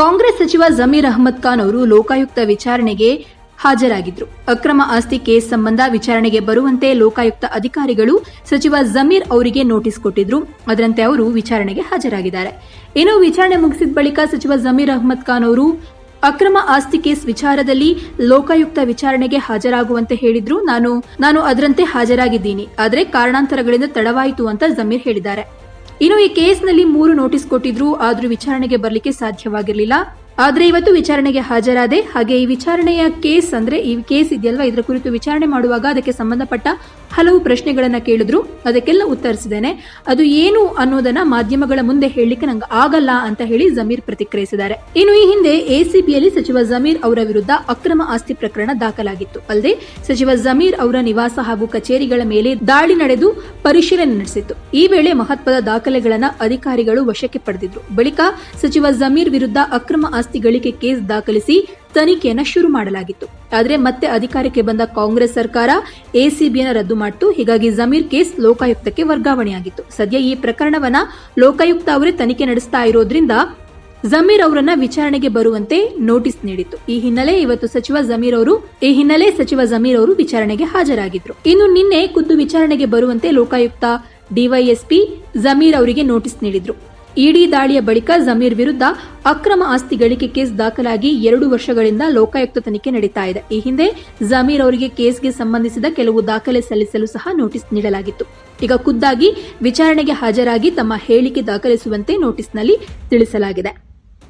ಕಾಂಗ್ರೆಸ್ ಸಚಿವ ಜಮೀರ್ ಅಹಮದ್ ಖಾನ್ ಅವರು ಲೋಕಾಯುಕ್ತ ವಿಚಾರಣೆಗೆ ಹಾಜರಾಗಿದ್ರು. ಅಕ್ರಮ ಆಸ್ತಿ ಕೇಸ್ ಸಂಬಂಧ ವಿಚಾರಣೆಗೆ ಬರುವಂತೆ ಲೋಕಾಯುಕ್ತ ಅಧಿಕಾರಿಗಳು ಸಚಿವ ಜಮೀರ್ ಅವರಿಗೆ ನೋಟಿಸ್ ಕೊಟ್ಟಿದ್ರು. ಅದರಂತೆ ಅವರು ವಿಚಾರಣೆಗೆ ಹಾಜರಾಗಿದ್ದಾರೆ. ಇನ್ನು ವಿಚಾರಣೆ ಮುಗಿಸಿದ ಬಳಿಕ ಸಚಿವ ಜಮೀರ್ ಅಹಮದ್ ಖಾನ್ ಅವರು, ಅಕ್ರಮ ಆಸ್ತಿ ಕೇಸ್ ವಿಚಾರದಲ್ಲಿ ಲೋಕಾಯುಕ್ತ ವಿಚಾರಣೆಗೆ ಹಾಜರಾಗುವಂತೆ ಹೇಳಿದ್ರು. ನಾನು ನಾನು ಅದರಂತೆ ಹಾಜರಾಗಿದ್ದೀನಿ. ಆದರೆ ಕಾರಣಾಂತರಗಳಿಂದ ತಡವಾಯಿತು ಅಂತ ಜಮೀರ್ ಹೇಳಿದ್ದಾರೆ. ಇನ್ನು ಈ ಕೇಸ್ನಲ್ಲಿ ಮೂರು ನೋಟಿಸ್ ಕೊಟ್ಟಿದ್ರು ಆದರೂ ವಿಚಾರಣೆಗೆ ಬರಲಿಕ್ಕೆ ಸಾಧ್ಯವಾಗಿರಲಿಲ್ಲ. ಆದ್ರೆ ಇವತ್ತು ವಿಚಾರಣೆಗೆ ಹಾಜರಾದೆ. ಹಾಗೆ ಈ ವಿಚಾರಣೆಯ ಕೇಸ್ ಅಂದ್ರೆ ಈ ಕೇಸ್ ಇದೆಯಲ್ವಾ? ಇದರ ಕುರಿತು ವಿಚಾರಣೆ ಮಾಡುವಾಗ ಅದಕ್ಕೆ ಸಂಬಂಧಪಟ್ಟ ಹಲವು ಪ್ರಶ್ನೆಗಳನ್ನ ಕೇಳಿದ್ರು. ಅದಕ್ಕೆಲ್ಲ ಉತ್ತರಿಸಿದ್ದೇನೆ. ಅದು ಏನು ಅನ್ನೋದನ್ನ ಮಾಧ್ಯಮಗಳ ಮುಂದೆ ಹೇಳಲಿಕ್ಕೆ ನಂಗೆ ಆಗಲ್ಲ ಅಂತ ಹೇಳಿ ಜಮೀರ್ ಪ್ರತಿಕ್ರಿಯಿಸಿದ್ದಾರೆ. ಇನ್ನು ಈ ಹಿಂದೆ ಎಸಿಬಿಯಲ್ಲಿ ಸಚಿವ ಜಮೀರ್ ಅವರ ವಿರುದ್ಧ ಅಕ್ರಮ ಆಸ್ತಿ ಪ್ರಕರಣ ದಾಖಲಾಗಿತ್ತು. ಅಲ್ಲದೆ ಸಚಿವ ಜಮೀರ್ ಅವರ ನಿವಾಸ ಹಾಗೂ ಕಚೇರಿಗಳ ಮೇಲೆ ದಾಳಿ ನಡೆದು ಪರಿಶೀಲನೆ ನಡೆಸಿತ್ತು. ಈ ವೇಳೆ ಮಹತ್ವದ ದಾಖಲೆಗಳನ್ನ ಅಧಿಕಾರಿಗಳು ವಶಕ್ಕೆ ಪಡೆದಿದ್ರು. ಬಳಿಕ ಸಚಿವ ಜಮೀರ್ ವಿರುದ್ಧ ಅಕ್ರಮ ಆಸ್ತಿ ಗಳಿಕೆ ಕೇಸ್ ದಾಖಲಿಸಿ ತನಿಖೆಯನ್ನು ಶುರು ಮಾಡಲಾಗಿತ್ತು. ಆದರೆ ಮತ್ತೆ ಅಧಿಕಾರಕ್ಕೆ ಬಂದ ಕಾಂಗ್ರೆಸ್ ಸರ್ಕಾರ ಎಸಿಬಿಯನ್ನು ರದ್ದು ಮಾಡಿತು. ಹೀಗಾಗಿ ಜಮೀರ್ ಕೇಸ್ ಲೋಕಾಯುಕ್ತಕ್ಕೆ ವರ್ಗಾವಣೆಯಾಗಿತ್ತು. ಸದ್ಯ ಈ ಪ್ರಕರಣವನ್ನ ಲೋಕಾಯುಕ್ತ ಅವರೇ ತನಿಖೆ ನಡೆಸ್ತಾ ಇರೋದ್ರಿಂದ ಜಮೀರ್ ಅವರನ್ನ ವಿಚಾರಣೆಗೆ ಬರುವಂತೆ ನೋಟಿಸ್ ನೀಡಿತ್ತು. ಈ ಹಿನ್ನೆಲೆ ಇವತ್ತು ಸಚಿವ ಜಮೀರ್ ಅವರು, ಈ ಹಿನ್ನೆಲೆ ಸಚಿವ ಜಮೀರ್ ಅವರು ವಿಚಾರಣೆಗೆ ಹಾಜರಾಗಿದ್ರು. ಇನ್ನು ನಿನ್ನೆ ಖುದ್ದು ವಿಚಾರಣೆಗೆ ಬರುವಂತೆ ಲೋಕಾಯುಕ್ತ ಡಿವೈಎಸ್ಪಿ ಜಮೀರ್ ಅವರಿಗೆ ನೋಟಿಸ್ ನೀಡಿದ್ರು. ಇಡಿ ದಾಳಿಯ ಬಳಿಕ ಜಮೀರ್ ವಿರುದ್ಧ ಅಕ್ರಮ ಆಸ್ತಿ ಗಳಿಕೆ ಕೇಸ್ ದಾಖಲಾಗಿ ಎರಡು ವರ್ಷಗಳಿಂದ ಲೋಕಾಯುಕ್ತ ತನಿಖೆ ನಡೀತಾ ಇದೆ. ಈ ಹಿಂದೆ ಜಮೀರ್ ಅವರಿಗೆ ಕೇಸ್ಗೆ ಸಂಬಂಧಿಸಿದ ಕೆಲವು ದಾಖಲೆ ಸಲ್ಲಿಸಲು ಸಹ ನೋಟಿಸ್ ನೀಡಲಾಗಿತ್ತು. ಈಗ ಖುದ್ದಾಗಿ ವಿಚಾರಣೆಗೆ ಹಾಜರಾಗಿ ತಮ್ಮ ಹೇಳಿಕೆ ದಾಖಲಿಸುವಂತೆ ನೋಟಿಸ್ನಲ್ಲಿ ತಿಳಿಸಲಾಗಿದೆ.